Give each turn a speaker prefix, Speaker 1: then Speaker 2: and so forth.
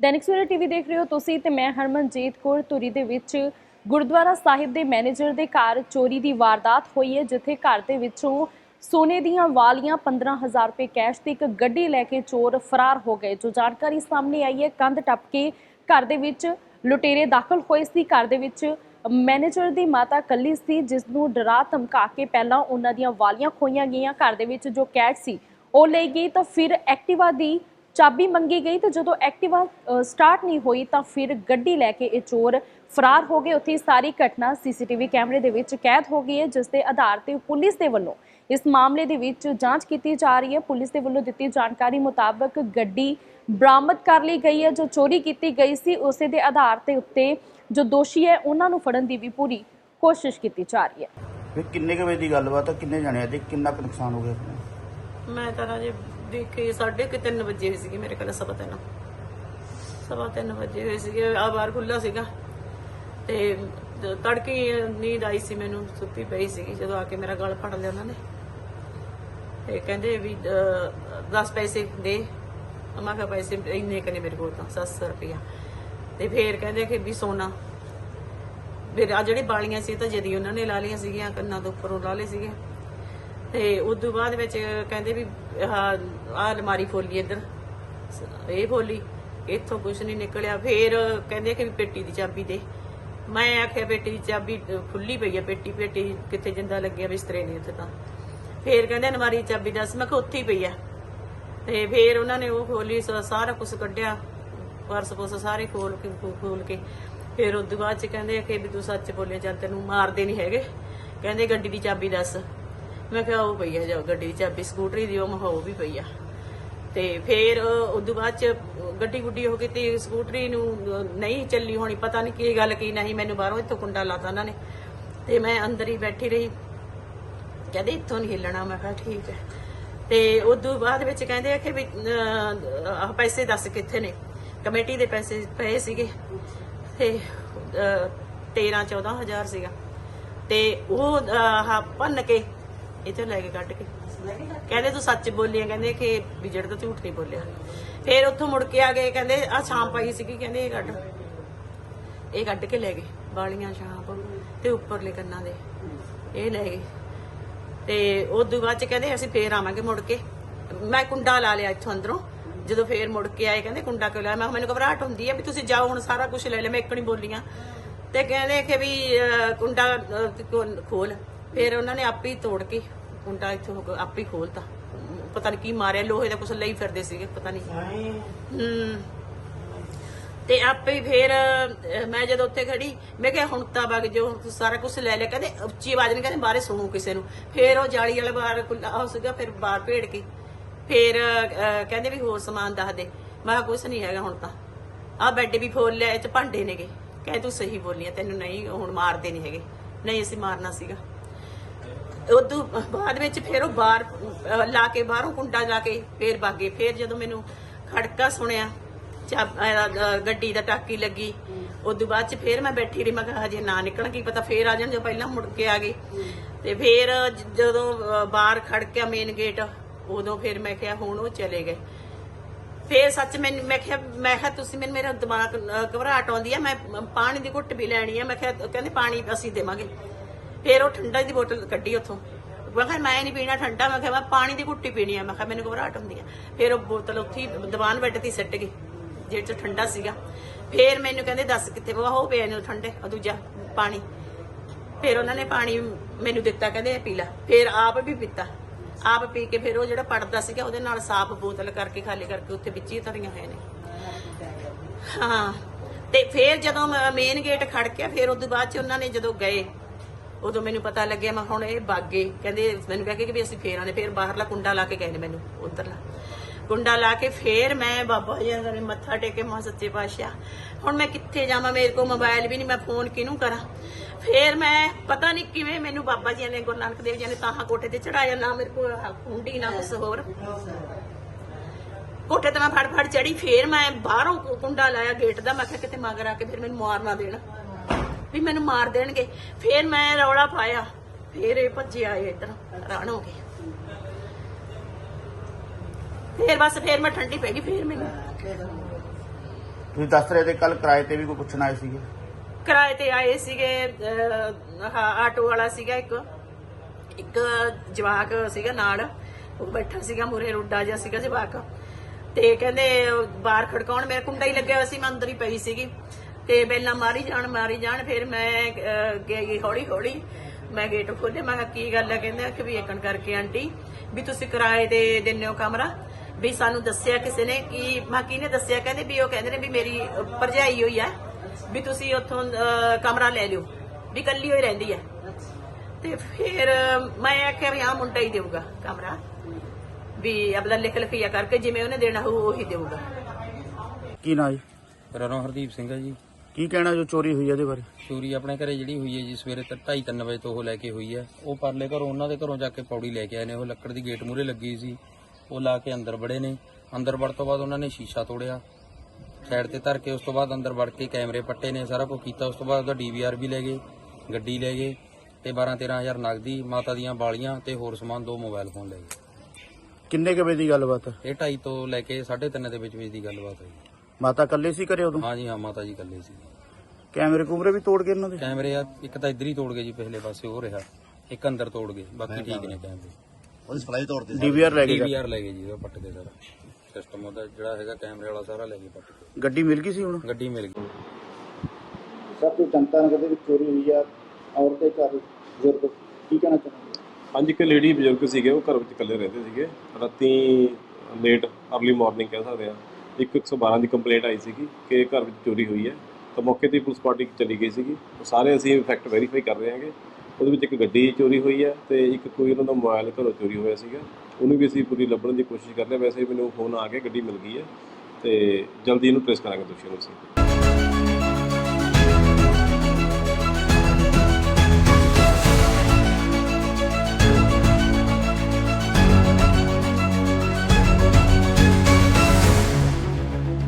Speaker 1: Dainik Savera TV ਦੇਖ ਰਹੇ ਹੋ ਤੁਸੀਂ ਤੇ ਮੈਂ ਹਰਮਨਜੀਤ ਕੌਰ ਧੁਰੀ ਦੇ ਵਿੱਚ ਗੁਰਦੁਆਰਾ ਸਾਹਿਬ ਦੇ ਮੈਨੇਜਰ ਦੇ ਘਰ ਚੋਰੀ ਦੀ ਵਾਰਦਾਤ ਹੋਈ ਹੈ, ਜਿੱਥੇ ਘਰ ਦੇ ਵਿੱਚੋਂ ਸੋਨੇ ਦੀਆਂ ਵਾਲੀਆਂ 15000 ਰੁਪਏ ਕੈਸ਼ ਤੇ ਇੱਕ ਗੱਡੀ ਲੈ ਕੇ ਚੋਰ ਫਰਾਰ ਹੋ ਗਏ। ਜੋ ਜਾਣਕਾਰੀ ਸਾਹਮਣੇ ਆਈ ਹੈ, ਕੰਧ ਟੱਪ ਕੇ ਘਰ ਦੇ ਵਿੱਚ ਲੁਟੇਰੇ ਦਾਖਲ ਹੋਏ ਸੀ। ਘਰ ਦੇ ਵਿੱਚ ਮੈਨੇਜਰ ਦੀ ਮਾਤਾ ਕੱਲੀ ਸੀ ਜਿਸ ਨੂੰ ਡਰਾ ਧਮਕਾ ਕੇ ਪਹਿਲਾਂ ਉਹਨਾਂ ਦੀਆਂ ਵਾਲੀਆਂ ਖੋਈਆਂ ਗਈਆਂ। ਘਰ ਦੇ ਵਿੱਚ ਜੋ ਕੈਸ਼ ਸੀ, ਉਹ ਲਈ ਗਈ ਤਾਂ ਫਿਰ ਐਕਟਿਵਾ ਦੀ ਚਾਬੀ ਮੰਗੀ ਗਈ ਤੇ ਜਦੋਂ ਐਕਟਿਵਾ ਸਟਾਰਟ ਨਹੀਂ ਹੋਈ ਤਾਂ ਫਿਰ ਗੱਡੀ ਲੈ ਕੇ ਇਹ ਚੋਰ ਫਰਾਰ ਹੋ ਗਏ। ਉੱਥੇ ਸਾਰੀ ਘਟਨਾ ਸੀਸੀਟੀਵੀ ਕੈਮਰੇ ਦੇ ਵਿੱਚ ਕੈਦ ਹੋ ਗਈ ਹੈ ਜਿਸ ਦੇ ਆਧਾਰ ਤੇ ਪੁਲਿਸ ਦੇ ਵੱਲੋਂ ਇਸ ਮਾਮਲੇ ਦੇ ਵਿੱਚ ਜਾਂਚ ਕੀਤੀ ਜਾ ਰਹੀ ਹੈ। ਪੁਲਿਸ ਦੇ ਵੱਲੋਂ ਦਿੱਤੀ ਜਾਣਕਾਰੀ ਮੁਤਾਬਕ ਗੱਡੀ ਬਰਾਮਦ ਕਰ ਲਈ ਗਈ ਹੈ। ਜੋ ਚੋਰੀ ਕੀਤੀ ਗਈ ਸੀ ਉਸੇ ਦੇ ਆਧਾਰ ਤੇ ਉੱਤੇ ਜੋ ਦੋਸ਼ੀ ਹੈ ਉਹਨਾਂ ਨੂੰ ਫੜਨ ਦੀ ਵੀ ਪੂਰੀ ਕੋਸ਼ਿਸ਼ ਕੀਤੀ ਜਾ ਰਹੀ ਹੈ।
Speaker 2: ਕਿੰਨੇ ਕੁ ਵਜੇ ਦੀ ਗੱਲਬਾਤ ਆ ਕਿੰਨੇ ਜਾਣੇ ਆ? ਤੇ ਕਿੰਨਾ ਕੁ ਨੁਕਸਾਨ ਹੋ ਗਿਆ? ਆਪਣਾ
Speaker 3: ਮੈਂ ਤਾਂ ਰਾਜੇ ਦੇਖੇ ਸਾਢੇ ਕੁ ਤਿੰਨ ਵਜੇ ਹੋਏ ਸੀਗੇ, ਮੇਰੇ ਕੋਲ ਸਵਾ ਤਿੰਨ। ਸਵਾ ਤਿੰਨ ਵਜੇ ਹੋਏ ਸੀਗੇ, ਆ ਬਾਹਰ ਖੁੱਲਾ ਸੀਗਾ। ਤੇ ਤੜਕੀ ਨੀਂਦ ਆਈ ਸੀ ਮੈਨੂੰ, ਸੁੱਤੀ ਪਈ ਸੀਗੀ, ਜਦੋਂ ਆ ਕੇ ਮੇਰਾ ਗਲ ਫੜ ਲਿਆ ਉਹਨਾਂ ਨੇ। ਤੇ ਕਹਿੰਦੇ ਵੀ 10 ਪੈਸੇ ਦੇ। ਅਮਾ ਕਾ ਪੈਸੇ ਇੰਨੇ ਕਨੇ ਮੇਰੇ ਕੋਲ ਤਾਂ 700 ਰੁਪਇਆ। ਤੇ ਫੇਰ ਕਹਿੰਦੇ ਕਿ ਵੀ ਸੋਨਾ। ਫਿਰ ਆ ਜਿਹੜੀ ਬਾਲੀਆਂ ਸੀ ਤਾਂ ਜਦੀ ਉਹਨਾਂ ਨੇ ਲਾ ਲਈਆਂ ਸੀਗੀਆਂ, ਕੰਨਾਂ ਦੇ ਉੱਪਰੋਂ ਲਾ ਲਏ ਸੀਗੇ। ਤੇ ਉਸ ਤੋਂ ਬਾਅਦ ਵਿੱਚ ਕਹਿੰਦੇ ਵੀ ਆਹ ਆਹ ਅਲਮਾਰੀ ਫੋਲੀ ਇੱਧਰ। ਇਹ ਖੋਲੀ ਇੱਥੋਂ ਕੁਝ ਨਹੀਂ ਨਿਕਲਿਆ। ਫੇਰ ਕਹਿੰਦੇ ਕਿ ਵੀ ਪੇਟੀ ਦੀ ਚਾਬੀ ਦੇ। ਮੈਂ ਆਖਿਆ ਪੇਟੀ ਦੀ ਚਾਬੀ ਅਹ, ਖੁੱਲੀ ਪਈ ਹੈ ਪੇਟੀ ਪੇਟੀ ਕਿੱਥੇ ਜਿੰਦਾ ਲੱਗਿਆ ਬਿਸਤਰੇ ਨਹੀਂ ਉੱਥੇ ਤਾਂ। ਫੇਰ ਕਹਿੰਦੇ ਅਲਮਾਰੀ ਦੀ ਚਾਬੀ ਦੱਸ ਮੈਂ ਕਿਹਾ ਉੱਥੇ ਹੀ ਪਈ ਆ। ਤੇ ਫੇਰ ਉਹਨਾਂ ਨੇ ਉਹ ਖੋਲੀ ਸਾਰਾ ਕੁਝ ਕੱਢਿਆ। ਪਰਸ ਪੁਰਸ ਸਾਰੇ ਖੋਲ ਕੇ ਖੋਲ ਕੇ। ਫੇਰ ਉਸ ਤੋਂ ਬਾਅਦ ਚ ਕਹਿੰਦੇ ਕਿ ਵੀ ਤੂੰ ਸੱਚ ਬੋਲਿਆ ਚੱਲ ਤੈਨੂੰ ਮਾਰਦੇ ਨਹੀਂ ਹੈਗੇ। ਕਹਿੰਦੇ ਗੱਡੀ ਦੀ ਚਾਬੀ ਦੱਸ। ਮੈਂ ਕਿਹਾ ਉਹ ਪਈ ਆ, ਜਾ ਗੱਡੀ ਦੀ ਚਾਬੀ ਸਕੂਟਰੀ ਦੀ, ਉਹ ਮਹਾ ਵੀ ਪਈ ਆ। ਤੇ ਫੇਰ ਉਦੋਂ ਬਾਅਦ ਚ ਗੱਡੀ ਗੁੱਡੀ ਹੋ ਗਈ ਤੇ ਸਕੂਟਰੀ ਨੂੰ ਨਹੀਂ ਚੱਲੀ ਹੋਣੀ, ਪਤਾ ਨਹੀਂ ਕੀ ਗੱਲ ਕੀ ਨਹੀਂ, ਮੈਨੂੰ ਬਾਹਰੋਂ ਇੱਥੋਂ ਕੁੰਡਾ ਲਾਤਾ ਉਹਨਾਂ ਨੇ। ਤੇ ਮੈਂ ਅੰਦਰ ਹੀ ਬੈਠੀ ਰਹੀ। ਕਹਿੰਦੇ ਇੱਥੋਂ ਨਹੀਂ ਹਿੱਲਣਾ, ਮੈਂ ਕਿਹਾ ਠੀਕ ਹੈ। ਤੇ ਉਦੋਂ ਬਾਅਦ ਵਿੱਚ ਕਹਿੰਦੇ ਆ ਕਿ ਵੀ ਆਹ ਪੈਸੇ ਦੱਸ ਕਿੱਥੇ ਨੇ? ਕਮੇਟੀ ਦੇ ਪੈਸੇ ਪਏ ਸੀਗੇ। ਤੇ 13 14000 ਸੀਗਾ। ਤੇ ਉਹ ਆਹ ਭੰਨ ਕੇ ਇੱਥੇ ਲੈ ਕੇ ਕੱਢ ਕੇ। ਕਹਿੰਦੇ ਤੂੰ ਸੱਚ ਬੋਲੀ ਆ ਕਹਿੰਦੇ ਕਿ ਵੀ ਜਿਹੜਾ ਤੂੰ ਝੂਠ ਨਹੀਂ ਬੋਲਿਆ। ਫਿਰ ਉੱਥੋਂ ਮੁੜ ਕੇ ਆ ਗਏ ਕਹਿੰਦੇ ਆ ਸ਼ਾਮ ਪਾਈ ਸੀਗੀ ਕਹਿੰਦੇ ਇਹ ਕੱਢ। ਇਹ ਕੱਢ ਕੇ ਲੈ ਗਏ ਵਾਲੀਆਂ ਛਾਪ ਤੇ ਉੱਪਰਲੇ ਕੰਨਾਂ ਦੇ। ਇਹ ਲੈ ਗਏ। ਤੇ ਉਦੋਂ ਬਾਅਦ ਚ ਕਹਿੰਦੇ ਅਸੀਂ ਫੇਰ ਆਵਾਂਗੇ ਮੁੜ ਕੇ। ਮੈਂ ਕੁੰਡਾ ਲਾ ਲਿਆ ਇੱਥੋਂ ਅੰਦਰੋਂ। ਜਦੋਂ ਫੇਰ ਮੁੜ ਕੇ ਆਏ ਕਹਿੰਦੇ ਕੁੰਡਾ ਕਿਉਂ ਲਾਇਆ ਮੈਂ ਮੈਨੂੰ ਘਬਰਾਹਟ ਹੁੰਦੀ ਹੈ ਵੀ ਤੁਸੀਂ ਜਾਓ ਹੁਣ ਸਾਰਾ ਕੁਝ ਲੈ ਲੈ ਮੈਂ ਇੱਕ ਨਹੀਂ ਬੋਲੀਆਂ। ਤੇ ਕਹਿੰਦੇ ਕਿ ਵੀ ਕੁੰਡਾ ਖੋਲ। ਫੇਰ ਉਹਨਾਂ ਨੇ ਆਪੇ ਹੀ ਤੋੜ ਕੇ ਕੁੰਡਾ ਇੱਥੋਂ ਆਪੇ ਹੀ ਖੋਲਤਾ। ਪਤਾ ਨਹੀਂ ਕੀ ਮਾਰਿਆ ਲੋਹੇ ਦਾ ਕੁਝ ਲਈ ਫਿਰਦੇ ਸੀਗੇ ਪਤਾ ਨਹੀਂ ਹੂੰ। ਤੇ ਆਪੇ ਹੀ ਫੇਰ ਮੈਂ ਜਦੋਂ ਉੱਥੇ ਖੜੀ ਮੈਂ ਕਿਹਾ ਹੁਣ ਤਾਂ ਵਗ ਜੋ ਹੁਣ ਸਾਰਾ ਕੁਝ ਲੈ ਲਿਆ ਕਹਿੰਦੇ ਉੱਚੀ ਆਵਾਜ਼ ਨਹੀਂ ਕਹਿੰਦੇ ਬਾਹਰੇ ਸੁਣੂ ਕਿਸੇ ਨੂੰ। ਫੇਰ ਉਹ ਜਾਲੀ ਵਾਲਾ ਬਾਹਰ ਖੁੱਲਾ ਉਹ ਸੀਗਾ ਫਿਰ ਬਾਹਰ ਭੇੜ ਕੇ। ਫੇਰ ਕਹਿੰਦੇ ਵੀ ਹੋਰ ਸਮਾਨ ਦੱਸ ਦੇ। ਮੈਂ ਕਿਹਾ ਕੁਝ ਨਹੀਂ ਹੈਗਾ ਹੁਣ ਤਾਂ। ਆਹ ਬੈੱਡ ਵੀ ਫੋਲ ਲਿਆ ਇਹ ਚ ਭਾਂਡੇ ਨੇਗੇ। ਕਹੇ ਤੂੰ ਸਹੀ ਬੋਲੀਆਂ ਤੈਨੂੰ ਨਹੀਂ ਹੁਣ ਮਾਰਦੇ ਨਹੀਂ ਹੈਗੇ। ਨਹੀਂ ਅਸੀਂ ਮਾਰਨਾ ਸੀਗਾ। ਉਦੋਂ ਬਾਅਦ ਵਿੱਚ ਫਿਰ ਉਹ ਬਾਹਰ ਲਾ ਕੇ ਬਾਹਰੋਂ ਕੁੰਡਾ ਜਾ ਕੇ ਫੇਰ ਬਾਗੇ ਫੇਰ ਜਦੋਂ ਮੈਨੂੰ ਖੜਕਾ ਸੁਣਿਆ ਚਾਬ- ਗੱਡੀ ਦਾ ਟਾਕੀ ਲੱਗੀ ਉਦੋਂ ਬਾਅਦ ਚ ਫੇਰ ਮੈਂ ਬੈਠੀ ਰਹੀ ਮੈਂ ਕਿਹਾ ਹਜੇ ਨਾ ਨਿਕਲਣ ਕੀ ਪਤਾ ਫੇਰ ਆ ਜਾਣ ਜੋ ਪਹਿਲਾਂ ਮੁੜ ਕੇ ਆ ਗਏ। ਤੇ ਫੇਰ ਜਦੋਂ ਬਾਹਰ ਖੜਕਿਆ ਮੇਨ ਗੇਟ ਉਦੋਂ ਫੇਰ ਮੈਂ ਕਿਹਾ ਹੁਣ ਉਹ ਚਲੇ ਗਏ। ਫੇਰ ਸੱਚ ਮੈਨੂੰ ਮੈਂ ਕਿਹਾ ਮੈਂ ਕਿਹਾ ਤੁਸੀਂ ਮੈਨੂੰ ਮੇਰਾ ਦਿਮਾਗ ਅਹ, ਘਬਰਾਹਟ ਆਉਂਦੀ ਆ ਮੈਂ ਪਾਣੀ ਦੀ ਘੁੱਟ ਵੀ ਲੈਣੀ ਆ ਮੈਂ ਕਿਹਾ ਕਹਿੰਦੇ ਪਾਣੀ ਅਸੀਂ ਦੇਵਾਂਗੇ। ਫੇਰ ਉਹ ਠੰਡਾ ਦੀ ਬੋਤਲ ਕੱਢੀ ਉੱਥੋਂ। ਮੈਂ ਕਿਹਾ, ਮੈਂ ਨਹੀਂ ਪੀਣਾ ਠੰਡਾ। ਮੈਂ ਕਿਹਾ, ਮੈਂ ਪਾਣੀ ਦੀ ਘੁੱਟੀ ਪੀਣੀ ਹੈ ਮੈਂ ਕਿਹਾ, ਮੈਨੂੰ ਘਬਰਾਹਟ ਹੁੰਦੀ ਹੈ ਫਿਰ ਉਹ ਬੋਤਲ ਉੱਥੇ ਦੀਵਾਨ ਬੈੱਡ ਤੇ ਹੀ ਗਈ ਜਿਹੜੇ ਚ ਠੰਡਾ ਸੀਗਾ। ਫਿਰ ਮੈਨੂੰ ਕਹਿੰਦੇ, ਦੱਸ ਕਿੱਥੇ ਵਾ? ਉਹ ਪਿਆ ਨੇ ਠੰਡੇ, ਉਹ ਦੂਜਾ ਪਾਣੀ। ਫਿਰ ਉਹਨਾਂ ਨੇ ਪਾਣੀ ਮੈਨੂੰ ਦਿੱਤਾ, ਕਹਿੰਦੇ, ਇਹ ਪੀ ਲੈ। ਫਿਰ ਆਪ ਵੀ ਪੀਤਾ। ਆਪ ਪੀ ਕੇ ਫਿਰ ਉਹ ਜਿਹੜਾ ਪੜਦਾ ਸੀਗਾ, ਉਹਦੇ ਨਾਲ ਸਾਫ਼ ਬੋਤਲ ਕਰਕੇ, ਖਾਲੀ ਕਰਕੇ ਉੱਥੇ ਵਿੱਚ ਹੀ ਧਰੀਆਂ ਹੋਏ ਨੇ। ਹਾਂ। ਤੇ ਫਿਰ ਜਦੋਂ ਮੇਨ ਗੇਟ ਖੜ ਕੇ ਫਿਰ ਉਦੋਂ ਬਾਅਦ ਚ ਉਹਨਾਂ ਨੇ ਜਦੋਂ ਗਏ ਉਦੋਂ ਮੈਨੂੰ ਪਤਾ ਲੱਗਿਆ, ਮੈਂ ਹੁਣ ਇਹ ਬਾਗੇ ਕਹਿੰਦੇ ਮੈਨੂੰ ਕਹਿ ਕੇ ਵੀ ਅਸੀਂ ਫੇਰ ਆਨੇ ਫਿਰ ਬਾਹਰਲਾ ਕੁੰਡਾ ਲਾ ਕੇ ਗਏ ਨੇ ਮੈਨੂੰ, ਉਧਰਲਾ। ਕੁੰਡਾ ਲਾ ਕੇ ਫੇਰ ਮੈਂ ਬਾਬਾ ਜੀ ਦੇ ਮੱਥਾ ਟੇਕੇ ਮਾ ਸੱਚੇ ਪਾਤਸ਼ਾਹ। ਹੁਣ ਮੈਂ ਕਿੱਥੇ ਜਾਵਾਂ, ਮੇਰੇ ਕੋਲ ਮੋਬਾਈਲ ਵੀ ਨਹੀਂ, ਮੈਂ ਫੋਨ ਕਿਹਨੂੰ ਕਰਾਂ? ਫੇਰ ਮੈਂ ਪਤਾ ਨਹੀਂ ਕਿਵੇਂ ਮੈਨੂੰ ਬਾਬਾ ਜੀ ਨੇ ਗੁਰੂ ਨਾਨਕ ਦੇਵ ਜੀ ਨੇ ਤਾਹਾਂ ਕੋਠੇ ਤੇ ਚੜਾਇਆ, ਨਾ ਮੇਰੇ ਕੋਲ ਕੁੰਡੀ, ਨਾ ਕੁਛ ਹੋਰ। ਕੋਠੇ ਤੇ ਮੈਂ ਫੜ ਫੜ ਚੜੀ, ਫੇਰ ਮੈਂ ਬਾਹਰੋਂ ਕੁੰਡਾ ਲਾਇਆ ਗੇਟ ਦਾ। ਮੈਂ ਕਿਹਾ ਕਿਤੇ ਮਗਰ ਆ ਕੇ ਫਿਰ ਮੈਨੂੰ ਮਾਰ ਨਾ ਦੇਣ। ਵੀ ਮੈਨੂੰ ਮਾਰ ਦੇਣਗੇ। ਫੇਰ ਮੈਂ ਰੌਲਾ ਪਾਇਆ। ਫੇਰ ਇਹ ਭੱਜੇ ਆਏ ਇੱਧਰ ਹੈਰਾਨ ਹੋ ਗਏ। ਫੇਰ ਬਸ ਫੇਰ ਮੈਂ ਠੰਡੀ ਪੈ ਗਈ ਫੇਰ ਮੈਨੂੰ।
Speaker 2: ਤੁਸੀਂ ਦੱਸ ਰਹੇ ਤੇ ਕੱਲ ਕਿਰਾਏ ਤੇ ਵੀ ਕੋਈ ਪੁੱਛਣ ਆਏ ਸੀਗੇ?
Speaker 3: ਕਿਰਾਏ ਤੇ ਆਏ ਸੀਗੇ ਅਹ, ਆਹ ਆਟੋ ਵਾਲਾ ਸੀਗਾ ਇੱਕ। ਇੱਕ ਜਵਾਕ ਸੀਗਾ ਨਾਲ। ਉਹ ਬੈਠਾ ਸੀਗਾ ਮੁਰੇ ਰੁੱਡਾ ਜਿਹਾ ਸੀਗਾ ਜਵਾਕ। ਤੇ ਕਹਿੰਦੇ ਬਾਹਰ ਖੜਕਾਉਣ ਮੇਰਾ ਕੁੰਡਾ ਹੀ ਲੱਗਿਆ ਹੋਇਆ ਸੀ ਮੈਂ ਅੰਦਰ ਹੀ ਪਈ ਸੀਗੀ। ਤੇ ਬੈਲਾਂ ਮਾਰੀ ਜਾਣ ਮਾਰੀ ਜਾਣ ਫਿਰ ਮੈਂ ਗਈ ਹੌਲੀ ਹੌਲੀ। ਮੈਂ ਗੇਟ ਖੋਲ੍ਹਿਆ ਮੈਂ ਕਿਹਾ ਕੀ ਗੱਲ ਹੈ ਕਹਿੰਦੇ ਕਿ ਵੀ ਏਕਣ ਕਰਕੇ ਆਂਟੀ ਵੀ ਤੁਸੀਂ ਕਿਰਾਏ ਤੇ ਦਿੰਦੇ ਹੋ ਕਮਰਾ। ਵੀ ਸਾਨੂੰ ਦੱਸਿਆ ਕਿਸੇ ਨੇ ਕਿ ਮੈਂ ਕਿਹਨੇ ਦੱਸਿਆ? ਕਹਿੰਦੇ ਵੀ ਉਹ ਕਹਿੰਦੇ ਨੇ ਵੀ ਮੇਰੀ ਭਰਜਾਈ ਹੋਈ ਹੈ ਵੀ ਤੁਸੀਂ ਉੱਥੋਂ ਕਮਰਾ ਲੈ ਲਿਓ। ਵੀ ਕੱਲੀ ਹੋਈ ਰਹਿੰਦੀ ਹੈ ਤੇ ਫਿਰ ਮੈਂ ਆਖਿਆ ਵੀ ਆ ਮੁੰਡਾ ਹੀ ਦੇਊਗਾ ਕਮਰਾ। ਵੀ ਅਬਲਾ ਲਿਖ ਲਿਖਿਆ ਕਰਕੇ ਜਿਵੇਂ ਉਹਨੇ ਦੇਣਾ ਹੋਊ ਉਹੀ ਦੇਊਗਾ।
Speaker 2: ਕੀ ਨਾਂ ਜੀ?
Speaker 4: ਮੇਰਾ ਨਾਮ ਹਰਦੀਪ ਸਿੰਘ ਹੈ ਜੀ।
Speaker 2: ਕੀ ਕਹਿਣਾ ਜੋ ਚੋਰੀ ਹੋਈ ਹੈ ਇਹਦੇ ਬਾਰੇ?
Speaker 4: ਚੋਰੀ ਆਪਣੇ ਘਰੇ ਜਿਹੜੀ ਹੋਈ ਹੈ ਜੀ ਸਵੇਰੇ 2:30 ਵਜੇ ਤੋਂ ਉਹ ਲੈ ਕੇ ਹੋਈ ਹੈ। ਉਹ ਪਰਲੇ ਘਰੋਂ ਉਹਨਾਂ ਦੇ ਘਰੋਂ ਜਾ ਕੇ ਪੌੜੀ ਲੈ ਕੇ ਆਏ ਨੇ। ਉਹ ਲੱਕੜ ਦੀ ਗੇਟ ਮੂਰੇ ਲੱਗੀ ਸੀ। ਉਹ ਲਾ ਕੇ ਅੰਦਰ ਵੜੇ ਨੇ। ਅੰਦਰ ਵੜ ਤੋਂ ਬਾਅਦ ਉਹਨਾਂ ਨੇ ਸ਼ੀਸ਼ਾ ਤੋੜਿਆ। ਸਾਈਡ ਤੇ ਧਰ ਕੇ ਉਸ ਤੋਂ ਬਾਅਦ ਅੰਦਰ ਵੜ ਕੇ ਕੈਮਰੇ ਪੱਟੇ ਨੇ। ਸਾਰਾ ਕੁਝ ਕੀਤਾ। ਉਸ ਤੋਂ ਬਾਅਦ ਉਹਦਾ ਡੀਵੀਆਰ ਵੀ ਲੈ ਗਏ ਗੱਡੀ ਲੈ ਗਏ ਤੇ 12-13000 ਨਗਦੀ ਮਾਤਾ ਦੀਆਂ ਬਾਲੀਆਂ ਤੇ ਹੋਰ ਸਮਾਨ ਦੋ ਮੋਬਾਈਲ ਫੋਨ ਲੈ ਗਏ।
Speaker 2: ਕਿੰਨੇ ਕੁ ਵਜੇ ਦੀ ਗੱਲਬਾਤ ਹੈ
Speaker 4: ਇਹ 2:30 ਤੋਂ ਲੈ ਕੇ 3:30 ਦੇ ਵਿੱਚ ਵਿੱਚ ਦੀ ਗੱਲਬਾਤ ਹੋਈ।
Speaker 2: ਮਾਤਾ ਇਕੱਲੇ ਸੀ ਘਰੇ ਉਦੋਂ?
Speaker 4: ਹਾਂ ਜੀ ਹਾਂ ਮਾਤਾ ਜੀ ਇਕੱਲੇ ਸੀ।
Speaker 2: ਕੈਮਰੇ ਕੂਮਰੇ ਵੀ ਤੋੜ ਗਏ ਇਹਨਾਂ ਦੇ?
Speaker 4: ਕੈਮਰੇ ਆ ਇੱਕ ਤਾਂ ਇੱਧਰ ਹੀ ਤੋੜ ਗਏ ਜੀ ਪਹਿਲੇ ਪਾਸੇ ਹੋ ਰਿਹਾ। ਇੱਕ ਅੰਦਰ ਤੋੜ ਗਏ ਬਾਕੀ ਠੀਕ ਨੇ ਕੈਮਰੇ।
Speaker 5: ਉਹਦੀ ਸਪਲਾਈ ਤੋੜਦੇ
Speaker 2: ਡੀਵੀਆਰ ਲੈ ਗਏ
Speaker 4: ਡੀਵੀਆਰ ਲੈ ਗਏ ਜੀ ਉਹ ਪੱਟ ਕੇ ਸਾਰਾ। ਸਿਸਟਮ ਉਹਦਾ ਜਿਹੜਾ ਹੈਗਾ ਕੈਮਰੇ ਵਾਲਾ ਸਾਰਾ ਲੈ ਗਏ ਪੱਟ ਕੇ।
Speaker 2: ਗੱਡੀ ਮਿਲ ਗਈ ਸੀ ਹੁਣ?
Speaker 4: ਗੱਡੀ ਮਿਲ ਗਈ।
Speaker 2: ਸਭ ਤੋਂ ਜਨਤਾ ਨਗਰ ਦੇ ਵਿੱਚ ਚੋਰੀ ਹੋਈ ਆ? ਔਰਤ ਘਰ ਬਜ਼ੁਰਗ ਕੀ ਕਹਿਣਾ ਚਾਹੁੰਦੇ?
Speaker 6: ਪੰਜ ਇੱਕ ਲੇਡੀ ਬਜ਼ੁਰਗ ਸੀਗੇ ਉਹ ਘਰ ਵਿੱਚ ਇਕੱਲੇ ਰਹਿੰਦੇ ਸੀਗੇ। ਰਾਤੀ ਲੇਟ ਅਰਲੀ ਮਾਰਨਿੰਗ ਕਹਿ ਸਕਦੇ ਆ। ਇੱਕ 112 ਦੀ ਕੰਪਲੇਂਟ ਆਈ ਸੀਗੀ ਕਿ ਘਰ ਵਿੱਚ ਚੋਰੀ ਹੋਈ ਹੈ। ਤਾਂ ਮੌਕੇ ਤੇ ਪੁਲਿਸ ਪਾਰਟੀ ਚਲੀ ਗਈ ਸੀਗੀ। ਉਹ ਸਾਰੇ ਅਸੀਂ ਫੈਕਟ ਵੈਰੀਫਾਈ ਕਰ ਰਹੇ ਹਾਂਗੇ। ਉਹਦੇ ਵਿੱਚ ਇੱਕ ਗੱਡੀ ਚੋਰੀ ਹੋਈ ਹੈ ਤੇ ਇੱਕ ਕੋਈ ਉਹਨਾਂ ਦਾ ਮੋਬਾਈਲ ਘਰੋਂ ਚੋਰੀ ਹੋਇਆ ਸੀਗਾ। ਉਹਨੂੰ ਵੀ ਅਸੀਂ ਪੂਰੀ ਲੱਭਣ ਦੀ ਕੋਸ਼ਿਸ਼ ਕਰ ਰਹੇ ਹਾਂ। ਵੈਸੇ ਮੈਨੂੰ ਫੋਨ ਆ ਕੇ ਗੱਡੀ ਮਿਲ ਗਈ ਹੈ ਤੇ ਜਲਦੀ ਇਹਨੂੰ ਟ੍ਰੇਸ ਕਰਾਂਗੇ ਦੋਸ਼ੀਆਂ ਨੂੰ ਅਸੀਂ।